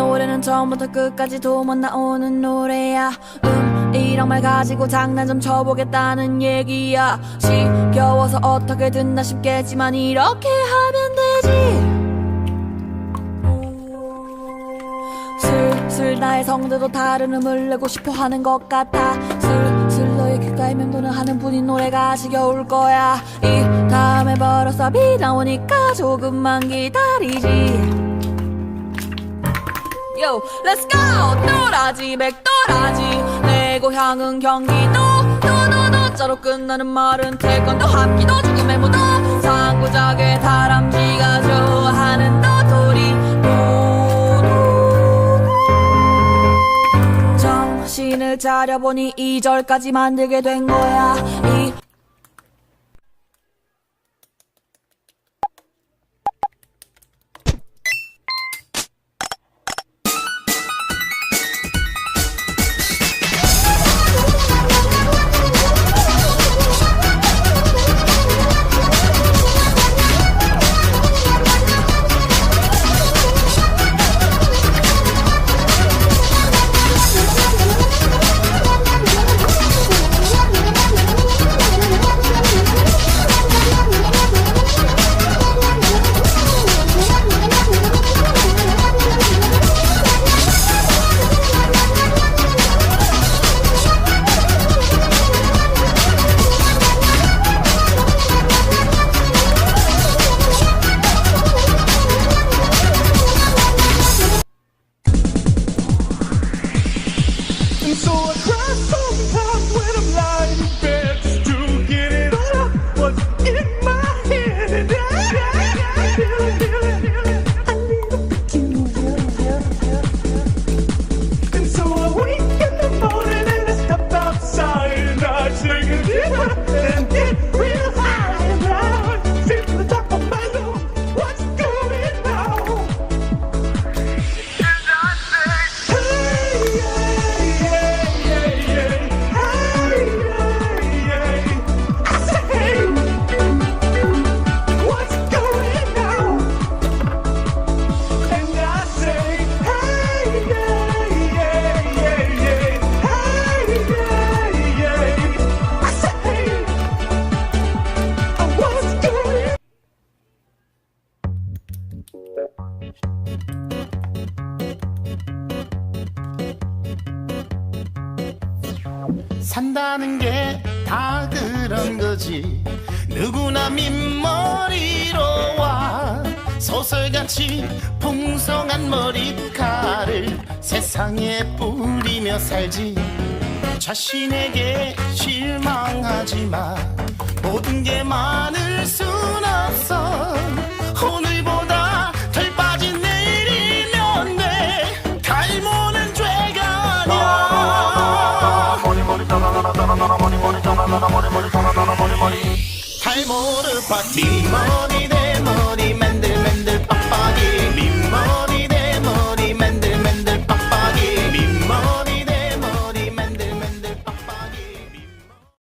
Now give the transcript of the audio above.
노래는 처음부터 끝까지 도만 나오는 노래야. 음 이랑 말 가지고 장난 좀 쳐보겠다는 얘기야. 지겨워서 어떻게 듣나 싶겠지만 이렇게 하면 되지. 슬슬 나의 성대도 다른 음을 내고 싶어 하는 것 같아. 슬슬 너의 귓가에 맴도는 하는 분인 노래가 지겨울 거야. 이 다음에 벌어서 비 나오니까 조금만 기다리지 Yo, let's go! 또라지, 백도라지. 내 고향은 경기도. 도도도 자로 끝나는 말은 태권도 합기도 죽음의 무도. 상고작의 다람쥐가 좋아하는 도토리. 도도 정신을 차려보니 2절까지 만들게 된 거야. 이 산다는 게 다 그런 거지. 누구나 민머리로 와. 소설같이 풍성한 머리카락을 세상에 뿌리며 살지. 자신에게 실망하지 마. 모든 게 많을 탈모르 파티